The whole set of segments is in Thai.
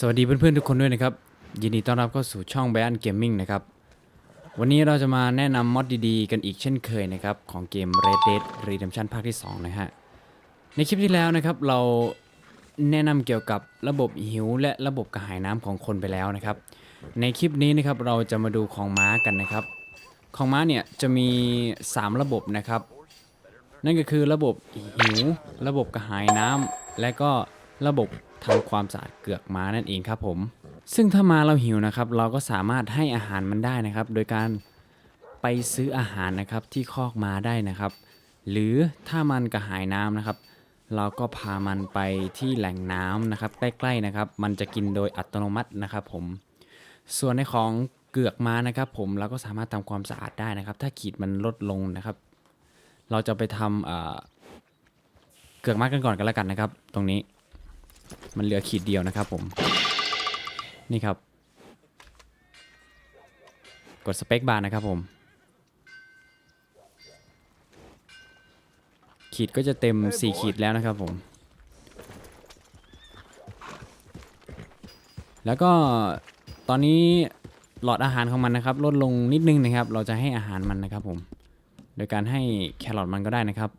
สวัสดีเพื่อนๆทุกคนด้วยนะครับ ยินดีต้อนรับเข้าสู่ช่อง b บ a n Gaming นะครับ วันนี้เราจะมาแนะนำมอดดีๆ กันอีกเช่นเคยนะครับ ของเกม Red Dead Redemption ภาคที่ 2 นะฮะ ในคลิปที่แล้วนะครับ เราแนะนำเกี่ยวกับระบบหิวและระบบกระหายน้ำของคนไปแล้วนะครับ ในคลิปนี้นะครับเราจะมาดูของม้ากันนะครับ ของม้าเนี่ยจะมี 3 ระบบนะครับ นั่นก็คือระบบหิว ระบบกระหายน้ำและก็ ระบบทำความสะอาดเกือกม้านั่นเองครับผม ซึ่งถ้ามาเราหิวนะครับ เราก็สามารถให้อาหารมันได้นะครับ โดยการไปซื้ออาหารนะครับที่คอกม้าได้นะครับ หรือถ้ามันกระหายน้ำนะครับ เราก็พามันไปที่แหล่งน้ำนะครับ ใกล้ๆนะครับ มันจะกินโดยอัตโนมัตินะครับ ผม ส่วนในของเกือกม้านะครับ ผมเราก็สามารถทำความสะอาดได้นะครับ ถ้าขีดมันลดลงนะครับ เราจะไปทำเอ่อเกือกม้ากันก่อนกันแล้วกันนะครับ ตรงนี้ มันเหลือขีดเดียวนะครับผม นี่ครับ กดสเปคบาร์นะครับผม ขีดก็จะเต็ม 4 ขีดแล้วนะครับผม แล้วก็ตอนนี้หลอดอาหารของมันนะครับ ลดลงนิดนึงนะครับ เราจะให้อาหารมันนะครับผม โดยการให้แครอทมันก็ได้นะครับ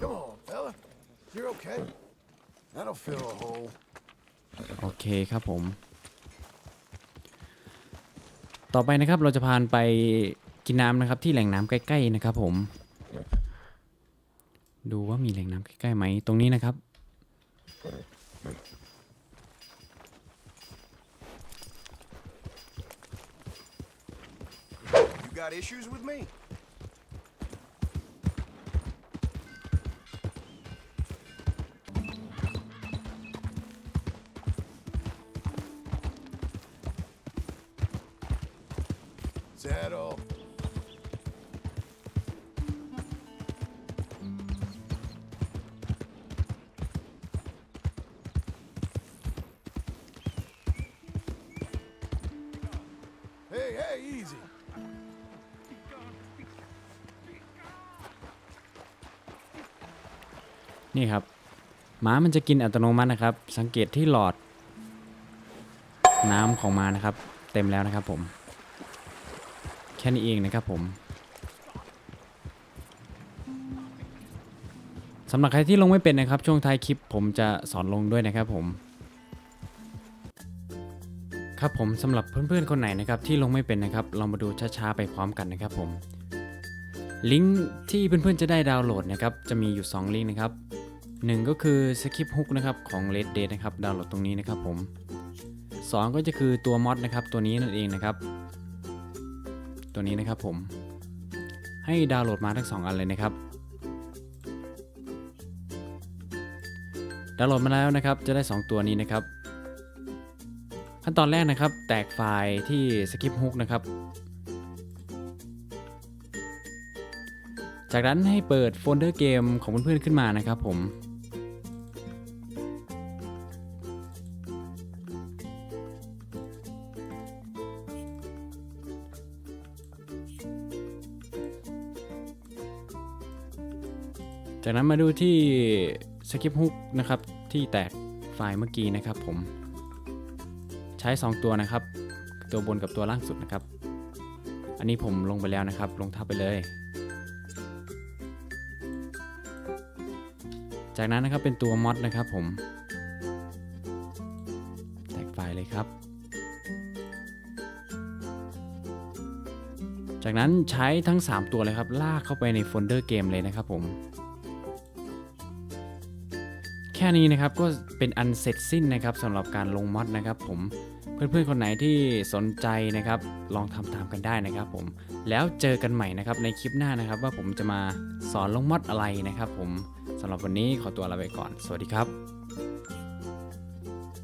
Come on, fella. You're okay. That'll fill a hole. โอเคครับผม ต่อไปนะครับเราจะพานไปกินน้ำนะครับที่แหล่งน้ำใกล้ๆนะครับผม ดูว่ามีแหล่งน้ำใกล้ๆไหมตรงนี้นะครับ You got issues with me? Is that all? Hey, hey, easy. นี่ครับม้ามันจะกินอัตโนมัตินะครับ สังเกตที่หลอด น้ำของม้านะครับ เต็มแล้วนะครับผม ค่นี้เองนะครับผมสำหรับใครที่ลงไม่เป็นนะครับ ช่วงท้ายคลิปผมจะสอนลงด้วยนะครับผม ครับผมสำหรับเพื่อนๆคนไหนนะครับที่ลงไม่เป็นนะครับ เรามาดูช้าๆไปพร้อมกันนะครับผมลิงก์ที่เพื่อนๆจะได้ดาวน์โหลดนะครับจะมีอยู่ 2 ลิงก์นะครับหนึ่งก็คือสคริปฮุกนะครับของ Red Dead นะครับดาวน์โหลดตรงนี้นะครับผม 2 ก็จะคือตัวมอดนะครับตัวนี้นั่นเองนะครับ ตัวนี้นะครับผม ให้ดาวน์โหลดมาทั้ง 2 อันเลยนะครับ ดาวน์โหลดมาแล้วนะครับ จะได้ 2 ตัวนี้นะครับ ขั้นตอนแรกนะครับ แตกไฟล์ที่สคริปฮุกนะครับ จากนั้นให้เปิดโฟลเดอร์เกมของเพื่อนๆขึ้นมานะครับผม จากนั้นมาดูที่สคริปฮุกนะครับที่แตกไฟล์เมื่อกี้นะครับผม ใช้ 2 ตัวนะครับ ตัวบนกับตัวล่างสุดนะครับ อันนี้ผมลงไปแล้วนะครับ ลงทับไปเลย จากนั้นนะครับเป็นตัวมอดนะครับผม แตกไฟล์เลยครับ จากนั้นใช้ทั้ง 3 ตัวเลยครับ ลากเข้าไปในโฟลเดอร์เกมเลยนะครับผม ค่นี้นะครับก็เป็นอันเสร็จสิ้นนะครับสำหรับการลงมอดนะครับผมเพื่อนๆคนไหนที่สนใจนะครับลองทำตามกันได้นะครับผมแล้วเจอกันใหม่นะครับในคลิปหน้านะครับ ว่าผมจะมาสอนลงมอดอะไรนะครับ ผมสำหรับวันนี้ขอตัวลาไปก่อน สวัสดีครับ